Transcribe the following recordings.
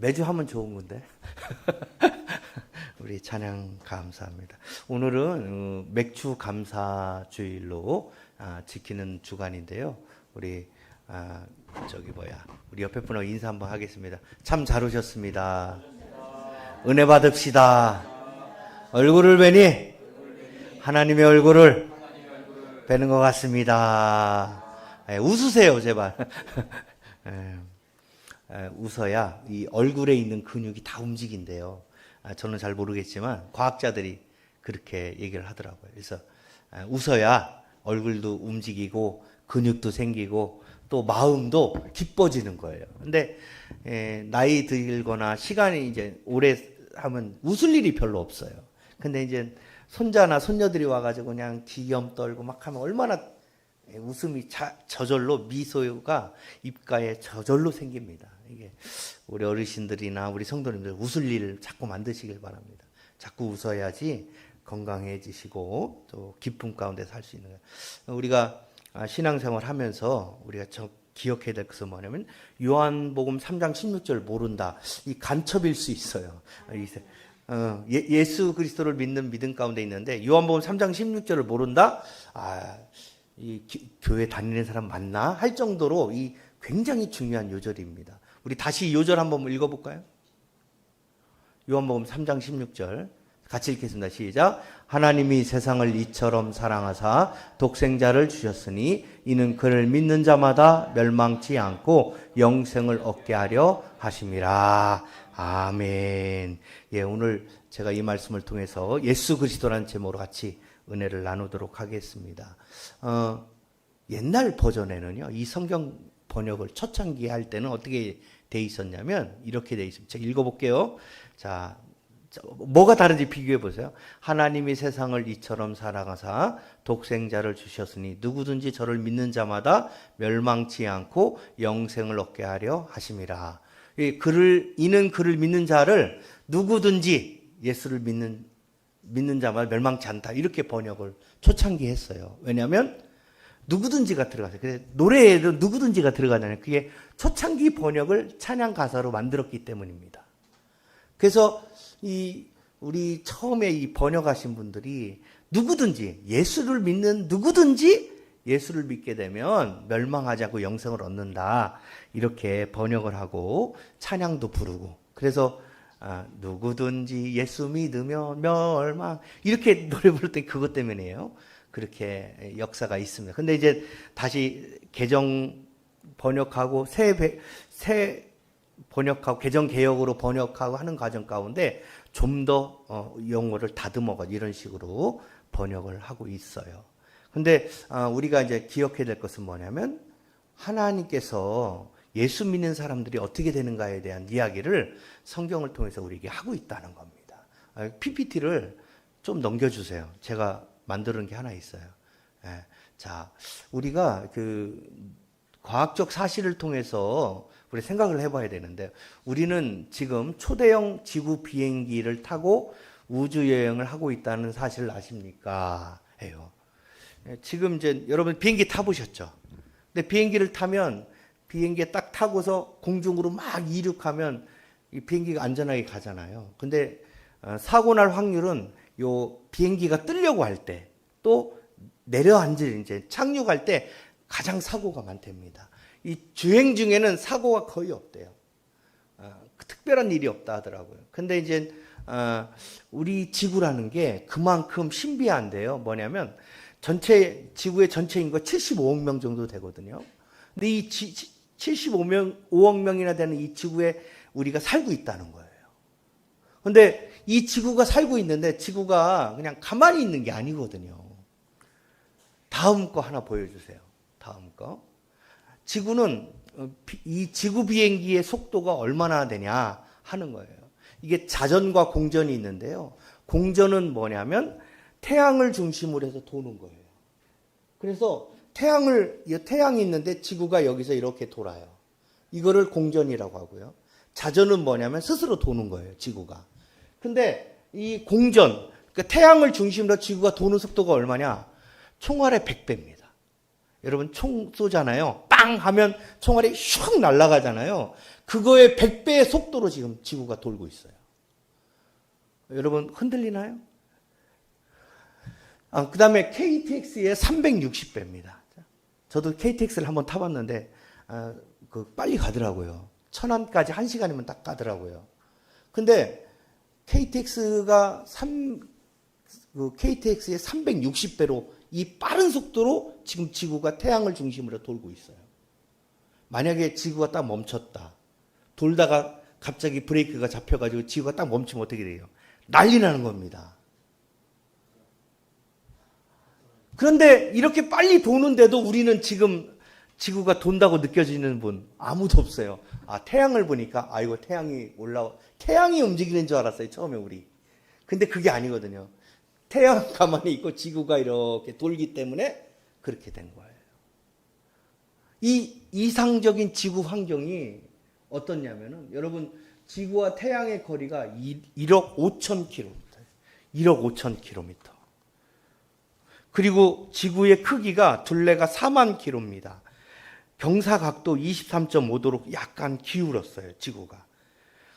매주 하면 좋은 건데. 우리 찬양 감사합니다. 오늘은 어, 맥주 감사 주일로 아, 지키는 주간인데요. 우리 아, 저기 뭐야 우리 옆에 분하고 인사 한번 하겠습니다. 참 잘 오셨습니다. 은혜 받읍시다. 얼굴을 뵈니 하나님의 얼굴을 뵈는 것 같습니다. 예, 웃으세요 제발. 웃어야 이 얼굴에 있는 근육이 다 움직인대요. 아, 저는 잘 모르겠지만 과학자들이 그렇게 얘기를 하더라고요. 그래서 에, 웃어야 얼굴도 움직이고 근육도 생기고 또 마음도 기뻐지는 거예요. 근데 에, 나이 들거나 시간이 이제 오래 하면 웃을 일이 별로 없어요. 근데 이제 손자나 손녀들이 와가지고 그냥 기염 떨고 막 하면 얼마나 예, 웃음이 자, 저절로 미소가 입가에 저절로 생깁니다. 이게 우리 어르신들이나 우리 성도님들 웃을 일을 자꾸 만드시길 바랍니다. 자꾸 웃어야지 건강해지시고 또 기쁨 가운데 살 수 있는 거예요. 우리가 아, 신앙생활 하면서 우리가 저 기억해야 될 것은 뭐냐면 요한복음 3장 16절 모른다. 이 간첩일 수 있어요. 아, 어, 예, 예수 그리스도를 믿는 믿음 가운데 있는데 요한복음 3장 16절을 모른다. 아, 이 기- 교회 다니는 사람 맞나 할 정도로 이 굉장히 중요한 요절입니다. 우리 다시 요절 한번 읽어볼까요? 요한복음 3장 16절 같이 읽겠습니다. 시작. 하나님이 세상을 이처럼 사랑하사 독생자를 주셨으니 이는 그를 믿는 자마다 멸망치 않고 영생을 얻게 하려 하심이라. 아멘. 예, 오늘 제가 이 말씀을 통해서 예수 그리스도라는 제목으로 같이 은혜를 나누도록 하겠습니다. 어, 옛날 버전에는요, 이 성경 번역을 초창기 할 때는 어떻게 돼 있었냐면, 이렇게 돼 있습니다. 제가 읽어볼게요. 자, 자, 뭐가 다른지 비교해 보세요. 하나님이 세상을 이처럼 사랑하사 독생자를 주셨으니 누구든지 저를 믿는 자마다 멸망치 않고 영생을 얻게 하려 하심이라. 이 그를 이는 그를 믿는 자를 누구든지 예수를 믿는 믿는 자마다 멸망치 않다 이렇게 번역을 초창기 했어요. 왜냐하면 누구든지가 들어가서 그래 노래에도 누구든지가 들어가잖아요. 그게 초창기 번역을 찬양 가사로 만들었기 때문입니다. 그래서 이 우리 처음에 이 번역하신 분들이 누구든지 예수를 믿는 누구든지 예수를 믿게 되면 멸망하지 않고 영생을 얻는다 이렇게 번역을 하고 찬양도 부르고 그래서 아, 누구든지 예수 믿으면 멸망 이렇게 노래 부를 때 그것 때문이에요. 그렇게 역사가 있습니다. 근데 이제 다시 개정 번역하고 새, 배- 새 번역하고 개정 개혁으로 번역하고 하는 과정 가운데 좀더 어, 용어를 다듬어가 이런 식으로 번역을 하고 있어요. 근데 아, 우리가 이제 기억해야 될 것은 뭐냐면 하나님께서 예수 믿는 사람들이 어떻게 되는가에 대한 이야기를 성경을 통해서 우리에게 하고 있다는 겁니다. 아, PPT를 좀 넘겨주세요. 제가 만드는 게 하나 있어요. 예. 자, 우리가 그 과학적 사실을 통해서 우리 생각을 해봐야 되는데 우리는 지금 초대형 지구 비행기를 타고 우주 여행을 하고 있다는 사실을 아십니까? 해요. 예, 지금 이제 여러분 비행기 타보셨죠? 근데 비행기를 타면 비행기에 딱 타고서 공중으로 막 이륙하면 이 비행기가 안전하게 가잖아요. 근데 어, 사고 날 확률은 요 비행기가 뜨려고 할 때 또 내려앉을 이제 착륙할 때 가장 사고가 많답니다. 이 주행 중에는 사고가 거의 없대요. 아, 그 특별한 일이 없다 하더라고요. 근데 이제 아, 우리 지구라는 게 그만큼 신비한데요. 뭐냐면 전체 지구의 전체 인구가 75억 명 정도 되거든요. 근데 이 지, 75명 5억 명이나 되는 이 지구에 우리가 살고 있다는 거예요. 근데 이 지구가 살고 있는데 지구가 그냥 가만히 있는 게 아니거든요. 다음 거 하나 보여주세요. 다음 거. 지구는 어, 비- 이 지구 비행기의 속도가 얼마나 되냐 하는 거예요. 이게 자전과 공전이 있는데요. 공전은 뭐냐면 태양을 중심으로 해서 도는 거예요. 그래서 태양을 이 태양이 있는데 지구가 여기서 이렇게 돌아요. 이거를 공전이라고 하고요. 자전은 뭐냐면 스스로 도는 거예요, 지구가. 근데 이 공전, 그러니까 태양을 중심으로 지구가 도는 속도가 얼마냐? 총알의 100배입니다. 여러분 총 쏘잖아요. 빵 하면 총알이 슉 날아가잖아요. 그거의 100배의 속도로 지금 지구가 돌고 있어요. 여러분 흔들리나요? 아, 그 다음에 KTX의 360배입니다. 저도 KTX를 한번 타봤는데, 아, 그 빨리 가더라고요. 천안까지 한 시간이면 딱 가더라고요. 근데 KTX가 3, 그 KTX의 360배로 이 빠른 속도로 지금 지구가 태양을 중심으로 돌고 있어요. 만약에 지구가 딱 멈췄다. 돌다가 갑자기 브레이크가 잡혀가지고 지구가 딱 멈추면 어떻게 돼요? 난리 나는 겁니다. 그런데 이렇게 빨리 도는데도 우리는 지금 지구가 돈다고 느껴지는 분 아무도 없어요. 아, 태양을 보니까 아 이거 태양이 올라와 태양이 움직이는 줄 알았어요. 처음에 우리. 근데 그게 아니거든요. 태양 가만히 있고 지구가 이렇게 돌기 때문에 그렇게 된 거예요. 이 이상적인 지구 환경이 어떻냐면은 여러분 지구와 태양의 거리가 1억 5천 킬로미터. 1억 5천 킬로미터. 그리고 지구의 크기가 둘레가 4만 킬로입니다. 경사 각도 23.5도로 약간 기울었어요, 지구가.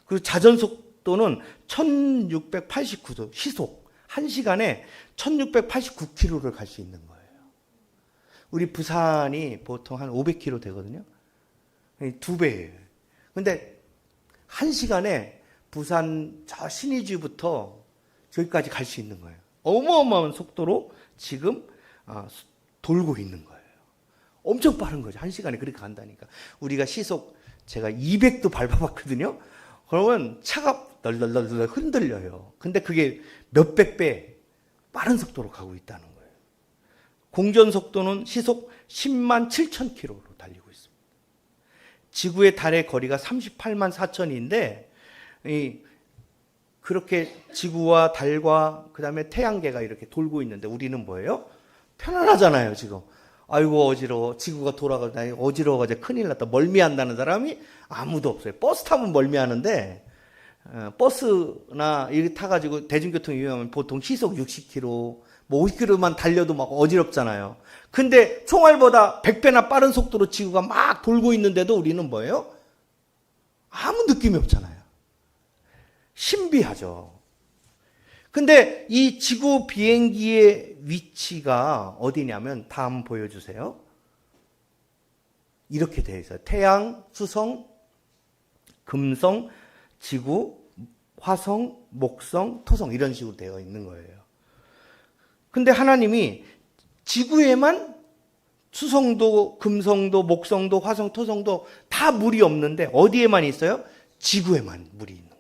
그리고 자전 속도는 1689도, 시속. 1시간에 1689km를 갈 수 있는 거예요. 우리 부산이 보통 한 500km 되거든요. 두 배예요. 근데 1시간에 부산 저 신의주부터 저기까지 갈 수 있는 거예요. 어마어마한 속도로 지금 아, 돌고 있는 거예요. 엄청 빠른 거죠. 한 시간에 그렇게 간다니까. 우리가 시속 제가 200도 밟아봤거든요. 그러면 차가 널널널널 흔들려요. 근데 그게 몇백 배 빠른 속도로 가고 있다는 거예요. 공전 속도는 시속 10만 7천 킬로로 달리고 있습니다. 지구의 달의 거리가 38만 4천인데 이 그렇게 지구와 달과 그다음에 태양계가 이렇게 돌고 있는데 우리는 뭐예요? 편안하잖아요, 지금. 아이고 어지러워. 지구가 돌아가다 어지러워가지고 큰일 났다. 멀미한다는 사람이 아무도 없어요. 버스 타면 멀미하는데 어, 버스나 이렇게 타가지고 대중교통 이용하면 보통 시속 60km, 뭐 50km만 달려도 막 어지럽잖아요. 근데 총알보다 100배나 빠른 속도로 지구가 막 돌고 있는데도 우리는 뭐예요? 아무 느낌이 없잖아요. 신비하죠. 근데 이 지구 비행기의 위치가 어디냐면 다음 보여주세요. 이렇게 되어 있어요. 태양, 수성, 금성, 지구, 화성, 목성, 토성 이런 식으로 되어 있는 거예요. 근데 하나님이 지구에만 수성도, 금성도, 목성도, 화성, 토성도 다 물이 없는데 어디에만 있어요? 지구에만 물이 있는.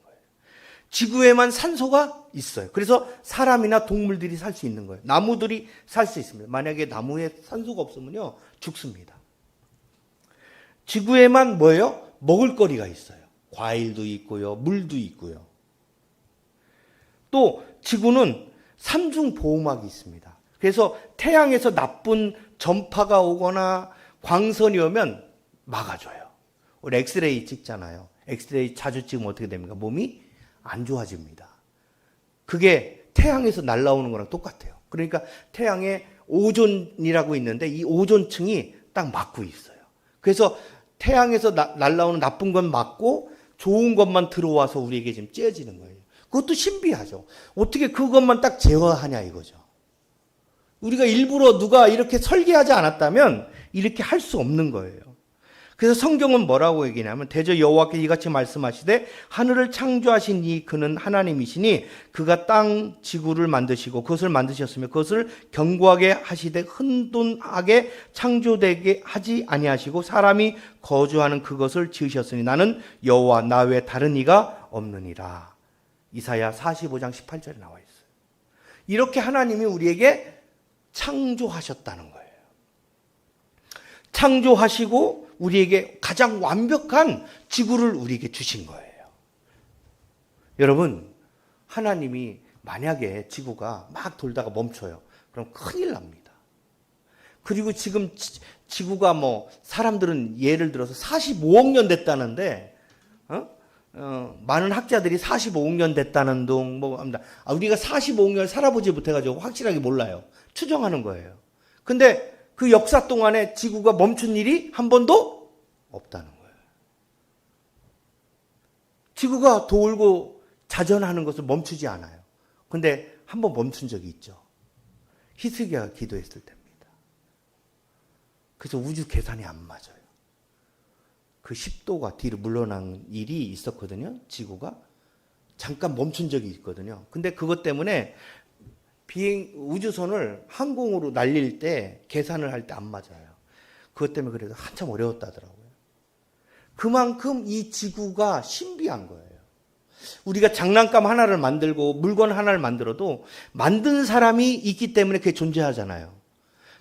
지구에만 산소가 있어요. 그래서 사람이나 동물들이 살 수 있는 거예요. 나무들이 살 수 있습니다. 만약에 나무에 산소가 없으면요, 죽습니다. 지구에만 뭐예요? 먹을 거리가 있어요. 과일도 있고요, 물도 있고요. 또 지구는 삼중 보호막이 있습니다. 그래서 태양에서 나쁜 전파가 오거나 광선이 오면 막아줘요. 우리 엑스레이 찍잖아요. 엑스레이 자주 찍으면 어떻게 됩니까? 몸이 안 좋아집니다. 그게 태양에서 날라오는 거랑 똑같아요. 그러니까 태양에 오존이라고 있는데 이 오존층이 딱 막고 있어요. 그래서 태양에서 나, 날라오는 나쁜 건 막고 좋은 것만 들어와서 우리에게 지금 째지는 거예요. 그것도 신비하죠. 어떻게 그것만 딱 제어하냐 이거죠. 우리가 일부러 누가 이렇게 설계하지 않았다면 이렇게 할 수 없는 거예요. 그래서 성경은 뭐라고 얘기냐면 대저 여호와께 이같이 말씀하시되 하늘을 창조하신 이 그는 하나님이시니 그가 땅 지구를 만드시고 그것을 만드셨으며 그것을 견고하게 하시되 흔돈하게 창조되게 하지 아니하시고 사람이 거주하는 그것을 지으셨으니 나는 여호와 나 외 다른 이가 없느니라. 이사야 45장 18절에 나와 있어요. 이렇게 하나님이 우리에게 창조하셨다는 거예요. 창조하시고 우리에게 가장 완벽한 지구를 우리에게 주신 거예요. 여러분, 하나님이 만약에 지구가 막 돌다가 멈춰요. 그럼 큰일 납니다. 그리고 지금 지, 구가뭐 사람들은 예를 들어서 45억 년 됐다는데 어? 어, 많은 학자들이 45억 년 됐다는 둥 뭐 합니다. 아, 우리가 45억 년 살아보지 못해가지고 확실하게 몰라요. 추정하는 거예요. 근데 그 역사 동안에 지구가 멈춘 일이 한 번도 없다는 거예요. 지구가 돌고 자전하는 것을 멈추지 않아요. 근데 한 번 멈춘 적이 있죠. 히스기야가 기도했을 때입니다. 그래서 우주 계산이 안 맞아요. 그 10도가 뒤로 물러난 일이 있었거든요. 지구가 잠깐 멈춘 적이 있거든요. 근데 그것 때문에 비행 우주선을 항공으로 날릴 때 계산을 할 때 안 맞아요. 그것 때문에 그래서 한참 어려웠다더라고요. 그만큼 이 지구가 신비한 거예요. 우리가 장난감 하나를 만들고 물건 하나를 만들어도 만든 사람이 있기 때문에 그게 존재하잖아요.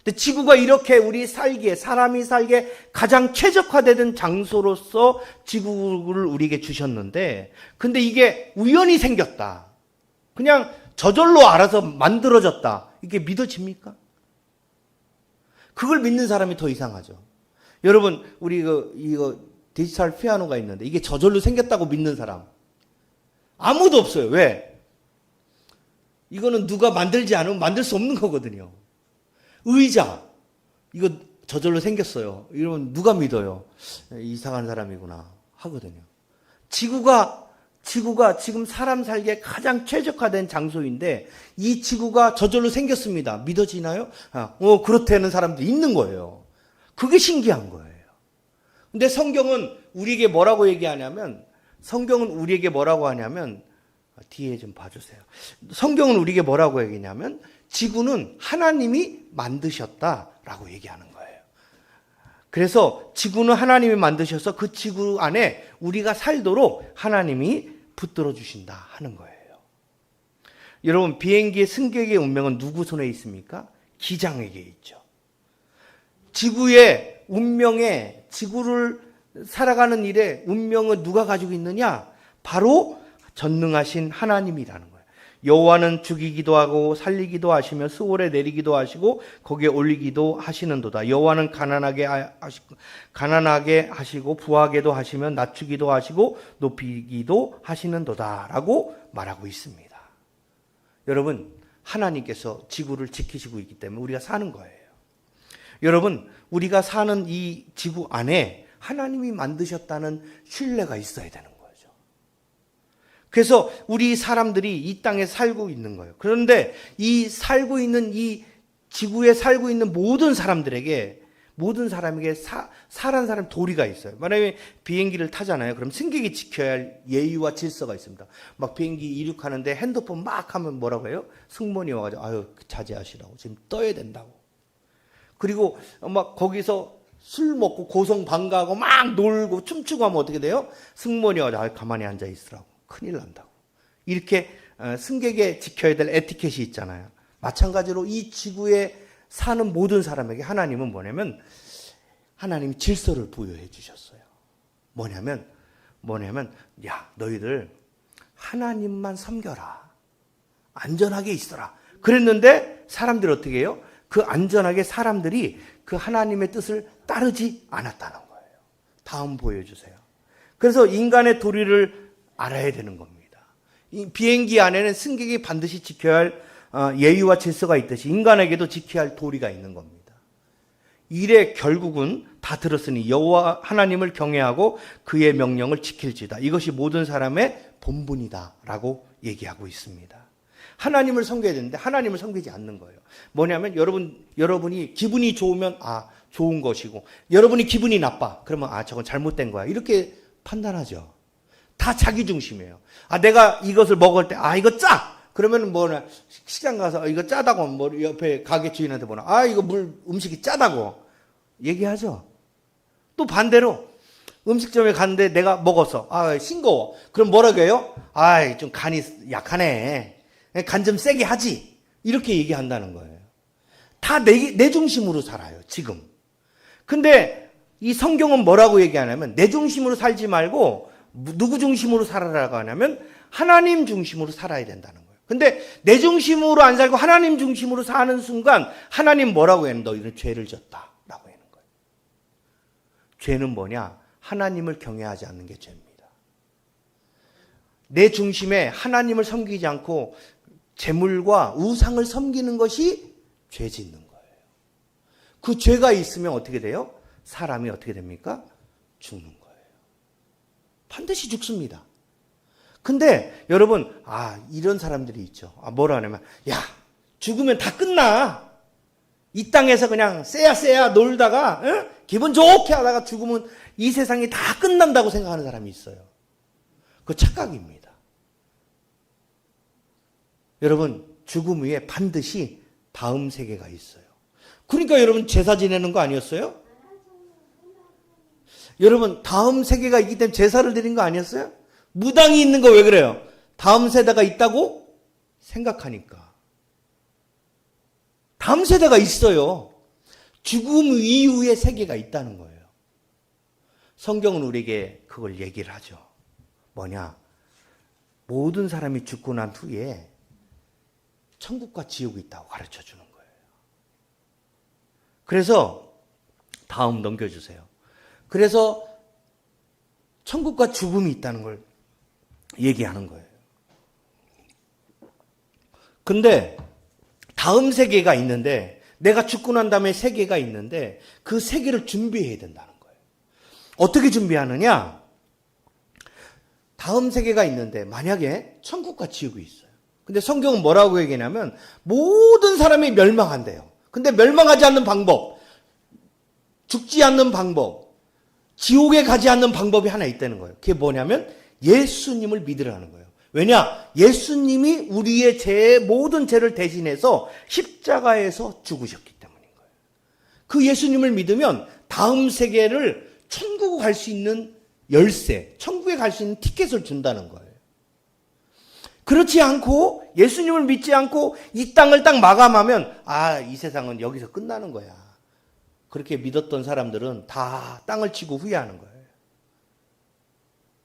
근데 지구가 이렇게 우리 살기에 사람이 살기에 가장 최적화되는 장소로서 지구를 우리에게 주셨는데 근데 이게 우연히 생겼다. 그냥 저절로 알아서 만들어졌다. 이게 믿어집니까? 그걸 믿는 사람이 더 이상하죠. 여러분, 우리 이거, 이거 디지털 피아노가 있는데 이게 저절로 생겼다고 믿는 사람. 아무도 없어요. 왜? 이거는 누가 만들지 않으면 만들 수 없는 거거든요. 의자. 이거 저절로 생겼어요. 이러면 누가 믿어요? 이상한 사람이구나. 하거든요. 지구가 지구가 지금 사람 살기에 가장 최적화된 장소인데 이 지구가 저절로 생겼습니다. 믿어지나요? 아, 어, 그렇다는 사람도 있는 거예요. 그게 신기한 거예요. 근데 성경은 우리에게 뭐라고 얘기하냐면 성경은 우리에게 뭐라고 하냐면 아, 뒤에 좀 봐주세요. 성경은 우리에게 뭐라고 얘기냐면 지구는 하나님이 만드셨다라고 얘기하는 거예요. 그래서 지구는 하나님이 만드셔서 그 지구 안에 우리가 살도록 하나님이 붙들어 주신다 하는 거예요. 여러분 비행기의 승객의 운명은 누구 손에 있습니까? 기장에게 있죠. 지구의 운명에 지구를 살아가는 일에 운명을 누가 가지고 있느냐? 바로 전능하신 하나님이라는 거예요. 여호와는 죽이기도 하고 살리기도 하시며 수월에 내리기도 하시고 거기에 올리기도 하시는도다. 여호와는 가난하게 하시고 가난하게 하시고 부하게도 하시며 낮추기도 하시고 높이기도 하시는도다라고 말하고 있습니다. 여러분 하나님께서 지구를 지키시고 있기 때문에 우리가 사는 거예요. 여러분 우리가 사는 이 지구 안에 하나님이 만드셨다는 신뢰가 있어야 되는 거죠. 그래서 우리 사람들이 이 땅에 살고 있는 거예요. 그런데 이 살고 있는 이 지구에 살고 있는 모든 사람들에게 모든 사람에게 사, 사란 사람 도리가 있어요. 만약에 비행기를 타잖아요. 그럼 승객이 지켜야 할 예의와 질서가 있습니다. 막 비행기 이륙하는데 핸드폰 막 하면 뭐라고 해요? 승무원이 와가지고 아유 자제하시라고 지금 떠야 된다고. 그리고 막 거기서 술 먹고 고성 방가하고 막 놀고 춤추고 하면 어떻게 돼요? 승무원이 와서 아, 가만히 앉아 있으라고 큰일 난다고 이렇게 어, 승객에 지켜야 될 에티켓이 있잖아요. 마찬가지로 이 지구에 사는 모든 사람에게 하나님은 뭐냐면 하나님이 질서를 부여해 주셨어요. 뭐냐면 뭐냐면 야 너희들 하나님만 섬겨라 안전하게 있어라. 그랬는데 사람들이 어떻게 해요? 그 안전하게 사람들이 그 하나님의 뜻을 따르지 않았다는 거예요. 다음 보여주세요. 그래서 인간의 도리를 알아야 되는 겁니다. 이 비행기 안에는 승객이 반드시 지켜야 할 어, 예의와 질서가 있듯이 인간에게도 지켜야 할 도리가 있는 겁니다. 일의 결국은 다 들었으니 여호와 하나님을 경외하고 그의 명령을 지킬지다. 이것이 모든 사람의 본분이다라고 얘기하고 있습니다. 하나님을 섬겨야 되는데 하나님을 섬기지 않는 거예요. 뭐냐면 여러분 여러분이 기분이 좋으면 아 좋은 것이고 여러분이 기분이 나빠 그러면 아 저건 잘못된 거야 이렇게 판단하죠. 다 자기 중심이에요. 아 내가 이것을 먹을 때 아 이거 짜 그러면 뭐냐 시장 가서 이거 짜다고 뭐 옆에 가게 주인한테 보나 아 이거 물 음식이 짜다고 얘기하죠. 또 반대로 음식점에 갔는데 내가 먹었어 아 싱거워 그럼 뭐라고 해요? 아 좀 간이 약하네. 간 좀 세게 하지. 이렇게 얘기한다는 거예요. 다 내, 내 중심으로 살아요, 지금. 근데 이 성경은 뭐라고 얘기하냐면 내 중심으로 살지 말고 누구 중심으로 살아라고 하냐면 하나님 중심으로 살아야 된다는 거예요. 근데 내 중심으로 안 살고 하나님 중심으로 사는 순간 하나님 뭐라고 해요? 너희는 죄를 졌다라고 하는 거예요. 죄는 뭐냐? 하나님을 경외하지 않는 게 죄입니다. 내 중심에 하나님을 섬기지 않고 재물과 우상을 섬기는 것이 죄 짓는 거예요. 그 죄가 있으면 어떻게 돼요? 사람이 어떻게 됩니까? 죽는 거예요. 반드시 죽습니다. 근데 여러분, 아, 이런 사람들이 있죠. 아, 뭐라 하냐면, 야, 죽으면 다 끝나. 이 땅에서 그냥 쎄야 쎄야 놀다가, 응? 기분 좋게 하다가 죽으면 이 세상이 다 끝난다고 생각하는 사람이 있어요. 그 착각입니다. 여러분, 죽음 후에 반드시 다음 세계가 있어요. 그러니까 여러분 제사 지내는 거 아니었어요? 여러분 다음 세계가 있기 때문에 제사를 드린 거 아니었어요? 무당이 있는 거 왜 그래요? 다음 세대가 있다고 생각하니까. 다음 세대가 있어요. 죽음 이후의 세계가 있다는 거예요. 성경은 우리에게 그걸 얘기를 하죠. 뭐냐? 모든 사람이 죽고 난 후에 천국과 지옥이 있다고 가르쳐 주는 거예요. 그래서 다음 넘겨주세요. 그래서 천국과 죽음이 있다는 걸 얘기하는 거예요. 근데 다음 세계가 있는데 내가 죽고 난 다음에 세계가 있는데 그 세계를 준비해야 된다는 거예요. 어떻게 준비하느냐? 다음 세계가 있는데 만약에 천국과 지옥이 있어요. 근데 성경은 뭐라고 얘기냐면 모든 사람이 멸망한대요. 근데 멸망하지 않는 방법, 죽지 않는 방법, 지옥에 가지 않는 방법이 하나 있다는 거예요. 그게 뭐냐면 예수님을 믿으라는 거예요. 왜냐? 예수님이 우리의 죄 모든 죄를 대신해서 십자가에서 죽으셨기 때문인 거예요. 그 예수님을 믿으면 다음 세계를 천국 갈 수 있는 열쇠, 천국에 갈 수 있는 티켓을 준다는 거예요. 그렇지 않고 예수님을 믿지 않고 이 땅을 딱 마감하면 아, 이 세상은 여기서 끝나는 거야. 그렇게 믿었던 사람들은 다 땅을 치고 후회하는 거예요.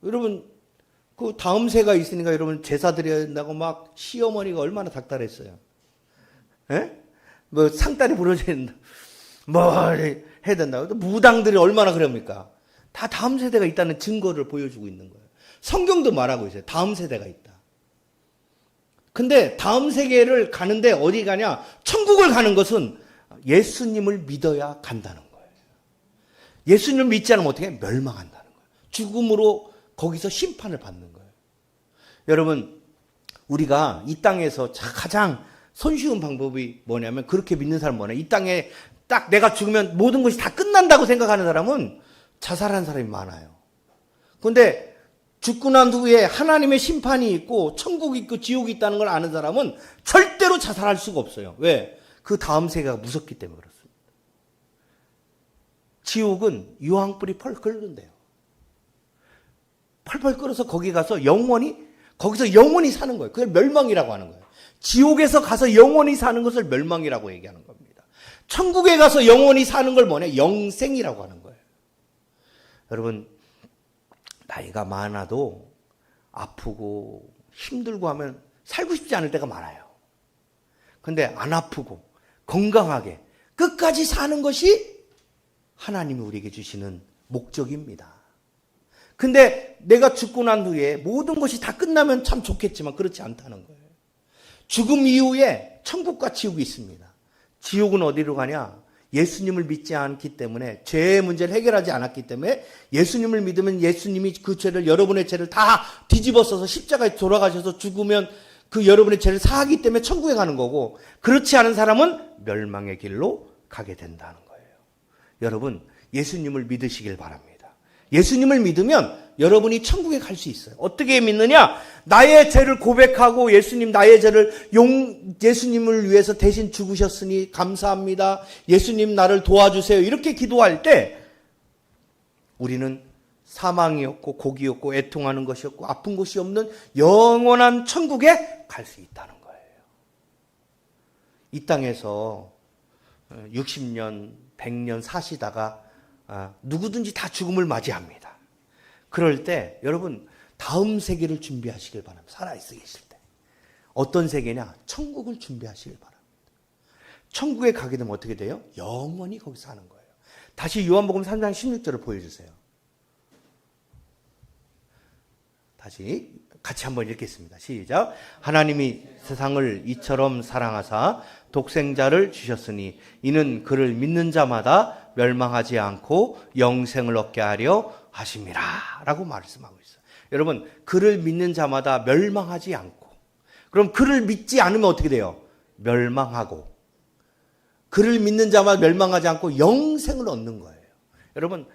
여러분, 그 다음 세가 있으니까 여러분 제사 드려야 된다고 막 시어머니가 얼마나 닥달했어요. 예? 뭐 상다리 부러져야 된다. 뭐 해야 된다고. 또 무당들이 얼마나 그럽니까? 다 다음 세대가 있다는 증거를 보여주고 있는 거예요. 성경도 말하고 있어요. 다음 세대가 있다. 근데 다음 세계를 가는데 어디 가냐? 천국을 가는 것은 예수님을 믿어야 간다는 거예요. 예수님을 믿지 않으면 어떻게 해? 멸망한다는 거예요. 죽음으로 거기서 심판을 받는 거예요. 여러분, 우리가 이 땅에서 가장 손쉬운 방법이 뭐냐면 그렇게 믿는 사람 뭐냐? 이 땅에 딱 내가 죽으면 모든 것이 다 끝난다고 생각하는 사람은 자살한 사람이 많아요. 근데 죽고 난 후에 하나님의 심판이 있고 천국이 있고 지옥이 있다는 걸 아는 사람은 절대로 자살할 수가 없어요. 왜? 그 다음 세계가 무섭기 때문에 그렇습니다. 지옥은 유황불이 펄 끓는데요. 펄펄 끓어서 거기 가서 영원히 거기서 영원히 사는 거예요. 그걸 멸망이라고 하는 거예요. 지옥에서 가서 영원히 사는 것을 멸망이라고 얘기하는 겁니다. 천국에 가서 영원히 사는 걸 뭐냐? 영생이라고 하는 거예요. 여러분 나이가 많아도 아프고 힘들고 하면 살고 싶지 않을 때가 많아요. 근데 안 아프고 건강하게 끝까지 사는 것이 하나님이 우리에게 주시는 목적입니다. 근데 내가 죽고 난 후에 모든 것이 다 끝나면 참 좋겠지만 그렇지 않다는 거예요. 죽음 이후에 천국과 지옥이 있습니다. 지옥은 어디로 가냐? 예수님을 믿지 않기 때문에 죄의 문제를 해결하지 않았기 때문에 예수님을 믿으면 예수님이 그 죄를 여러분의 죄를 다 뒤집어 써서 십자가에 돌아가셔서 죽으면 그 여러분의 죄를 사하기 때문에 천국에 가는 거고 그렇지 않은 사람은 멸망의 길로 가게 된다는 거예요. 여러분 예수님을 믿으시길 바랍니다. 예수님을 믿으면 여러분이 천국에 갈 수 있어요. 어떻게 믿느냐? 나의 죄를 고백하고 예수님 나의 죄를 용 예수님을 위해서 대신 죽으셨으니 감사합니다. 예수님 나를 도와주세요. 이렇게 기도할 때 우리는 사망이었고 고기였고 애통하는 것이었고 아픈 것이 없는 영원한 천국에 갈 수 있다는 거예요. 이 땅에서 60년, 100년 사시다가 아, 누구든지 다 죽음을 맞이합니다. 그럴 때 여러분 다음 세계를 준비하시길 바랍니다. 살아있어 계실 때. 어떤 세계냐? 천국을 준비하시길 바랍니다. 천국에 가게 되면 어떻게 돼요? 영원히 거기서 사는 거예요. 다시 요한복음 3장 16절을 보여주세요. 다시 같이 한번 읽겠습니다. 시작. 하나님이 세상을 이처럼 사랑하사 독생자를 주셨으니 이는 그를 믿는 자마다 멸망하지 않고 영생을 얻게 하려 하심이라 라고 말씀하고 있어요. 여러분, 그를 믿는 자마다 멸망하지 않고, 그럼 그를 믿지 않으면 어떻게 돼요? 멸망하고, 그를 믿는 자마다 멸망하지 않고 영생을 얻는 거예요. 여러분,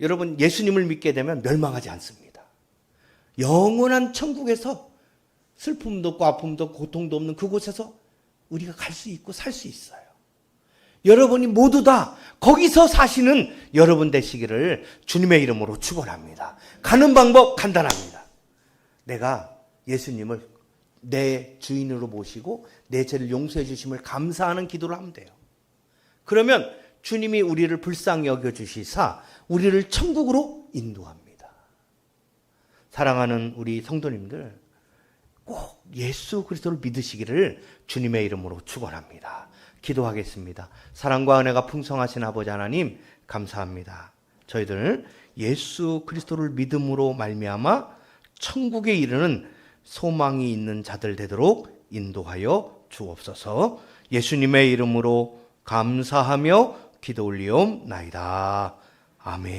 여러분 예수님을 믿게 되면 멸망하지 않습니다. 영원한 천국에서 슬픔도 없고 아픔도 없고 고통도 없는 그곳에서 우리가 갈 수 있고 살 수 있어요. 여러분이 모두 다 거기서 사시는 여러분 되시기를 주님의 이름으로 축원합니다. 가는 방법 간단합니다. 내가 예수님을 내 주인으로 모시고 내 죄를 용서해 주심을 감사하는 기도를 하면 돼요. 그러면 주님이 우리를 불쌍히 여겨 주시사 우리를 천국으로 인도합니다. 사랑하는 우리 성도님들 꼭 예수 그리스도를 믿으시기를 주님의 이름으로 축원합니다. 기도하겠습니다. 사랑과 은혜가 풍성하신 아버지 하나님 감사합니다. 저희들 예수 그리스도를 믿음으로 말미암아 천국에 이르는 소망이 있는 자들 되도록 인도하여 주옵소서. 예수님의 이름으로 감사하며 기도 올리옵나이다. 아멘.